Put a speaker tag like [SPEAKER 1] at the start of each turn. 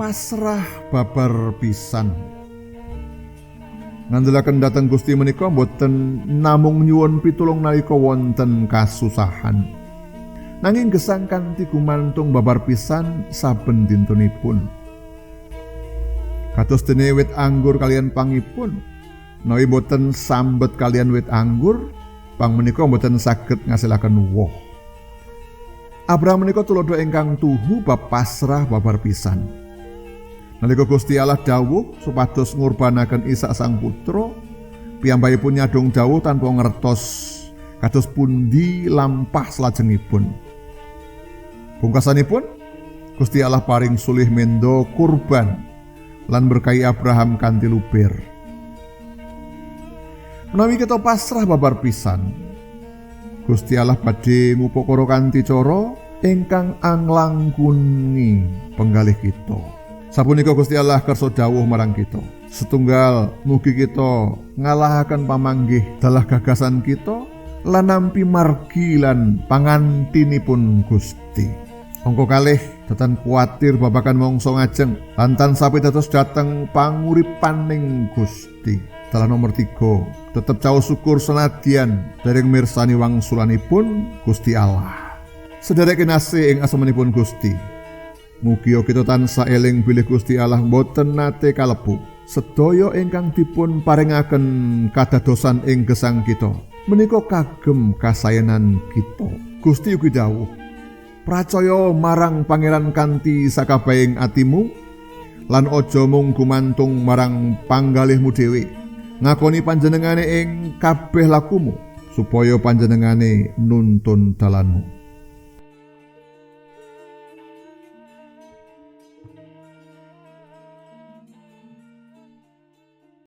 [SPEAKER 1] pasrah babar pisan. Ngandelaken dateng Gusti menika boten namung nyuwun pitulung nalika wonten kasusahan. Nanging gesang kanthi gumantung babar pisan saben dintenipun kados dene wit anggur kalian pangipun nawi boten sambet kalian wit anggur pang menika boten saged ngasilaken woh. Abraham menika tulodo ingkang tuhu bab pasrah babar pisan Nalika Gusti Allah dawuh supados ngurbanaken Isa sang putra, piyambakipun nyadong dawuh tanpa ngertos kados pundi lampah salajengipun. Pungkasanipun Gusti Allah paring sulih mendo kurban lan berkahi Abraham kanthi luber. Menawi kita pasrah babar pisan, Gusti Allah badhe ngupakara kanthi cara ingkang anglangkungi penggalih kita. Sapunika Gusti Allah kersa dawuh marang kita. Setunggal mugi kita ngalahaken pamanggih dalah gagasan kita lan nampi margi lan pangantinipun Gusti. Angka kalih datan kuatir babakan mongso ngajeng lantan sapi dados dateng panguripaning Gusti. Dalah nomor tiga, tetap jauh syukur senadian dari mirsani wangsulanipun Gusti Allah. Sederek nasi ing asamanipun Gusti, Mugi kita tansah eling bilih Gusti Allah boten nate kalebu. Sedaya ingkang dipun paringaken kadadosan ing gesang kita. Menika kagem kasayanan kita. Gusti ugi dawuh, "Pracaya marang Pangeran kanthi sakabehing atimu lan aja mung gumantung marang panggalihmu dhewe. Ngakoni panjenengane ing kabeh lakumu supaya panjenengane nuntun dalanmu."